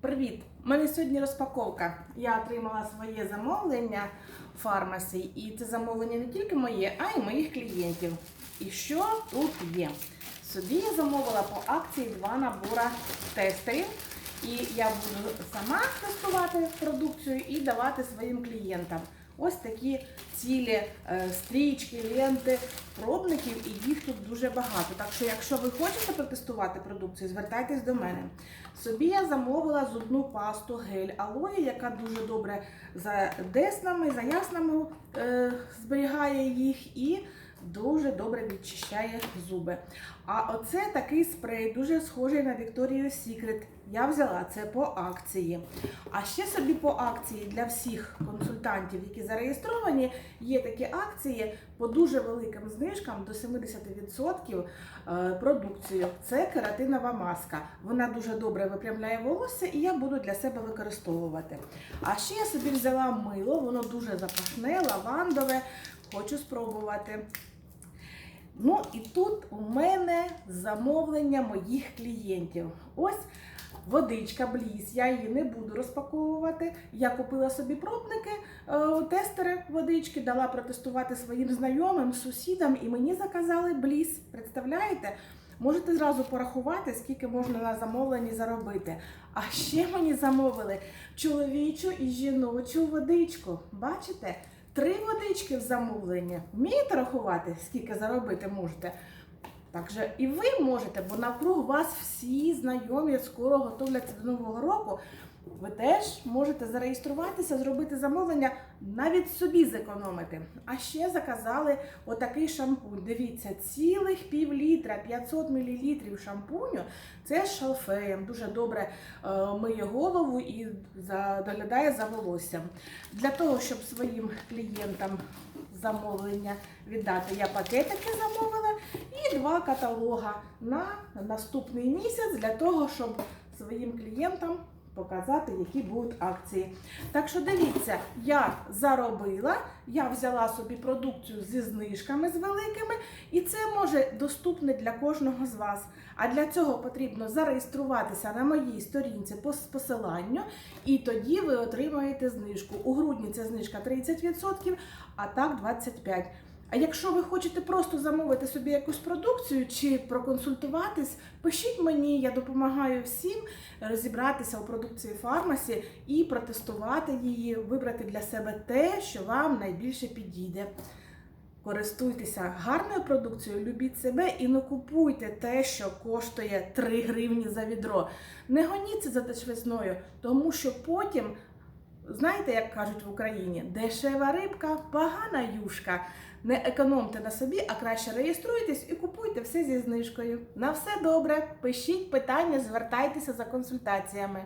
Привіт! У мене сьогодні розпаковка. Я отримала своє замовлення в фармасі, і це замовлення не тільки моє, а й моїх клієнтів. І що тут є? Собі я замовила по акції два набора тестерів. І я буду сама тестувати продукцію і давати своїм клієнтам. Ось такі цілі е, стрічки, ленти, пробників, і їх тут дуже багато. Так що, якщо ви хочете протестувати продукцію, звертайтесь до мене. Собі я замовила зубну пасту гель алої, яка дуже добре за деснами, за яснами е, зберігає їх і дуже добре відчищає зуби. А оце такий спрей, дуже схожий на Victoria's Secret. Я взяла це по акції. А ще собі по акції для всіх консультантів, які зареєстровані, є такі акції по дуже великим знижкам до 70% е, продукцію. Це кератинова маска. Вона дуже добре випрямляє волосся і я буду для себе використовувати. А ще я собі взяла мило, воно дуже запашне, лавандове. Хочу спробувати. Ну і тут у мене замовлення моїх клієнтів. Ось водичка Бліс. Я її не буду розпаковувати. Я купила собі пробники, е, тестери водички, дала протестувати своїм знайомим, сусідам, і мені заказали Бліс. Представляєте? Можете зразу порахувати, скільки можна на замовленні заробити. А ще мені замовили чоловічу і жіночу водичку. Бачите? Три водички в замовлення. Вмієте рахувати, скільки заробити можете? Так же і ви можете, бо навкруг вас всі знайомі скоро готовляться до Нового року. Ви теж можете зареєструватися, зробити замовлення, навіть собі зекономити. А ще заказали отакий шампунь. Дивіться, цілих пів літра, 500 мл шампуню. Це з шалфеєм. Дуже добре е, миє голову і доглядає за волоссям. Для того, щоб своїм клієнтам замовлення віддати, я пакетики замовила і два каталога на наступний місяць для того, щоб своїм клієнтам показати, які будуть акції. Так що дивіться, я заробила, я взяла собі продукцію зі знижками з великими, і це може доступне для кожного з вас. А для цього потрібно зареєструватися на моїй сторінці по посиланню, і тоді ви отримаєте знижку. У грудні ця знижка 30%, а так 25%. А якщо ви хочете просто замовити собі якусь продукцію чи проконсультуватись, пишіть мені, я допомагаю всім розібратися у продукції фармасі і протестувати її, вибрати для себе те, що вам найбільше підійде. Користуйтеся гарною продукцією, любіть себе і не купуйте те, що коштує 3 гривні за відро. Не гоніться за дешевизною, тому що потім, знаєте, як кажуть в Україні, дешева рибка, погана юшка. Не економте на собі, а краще реєструйтесь і купуйте все зі знижкою. На все добре. Пишіть питання, звертайтеся за консультаціями.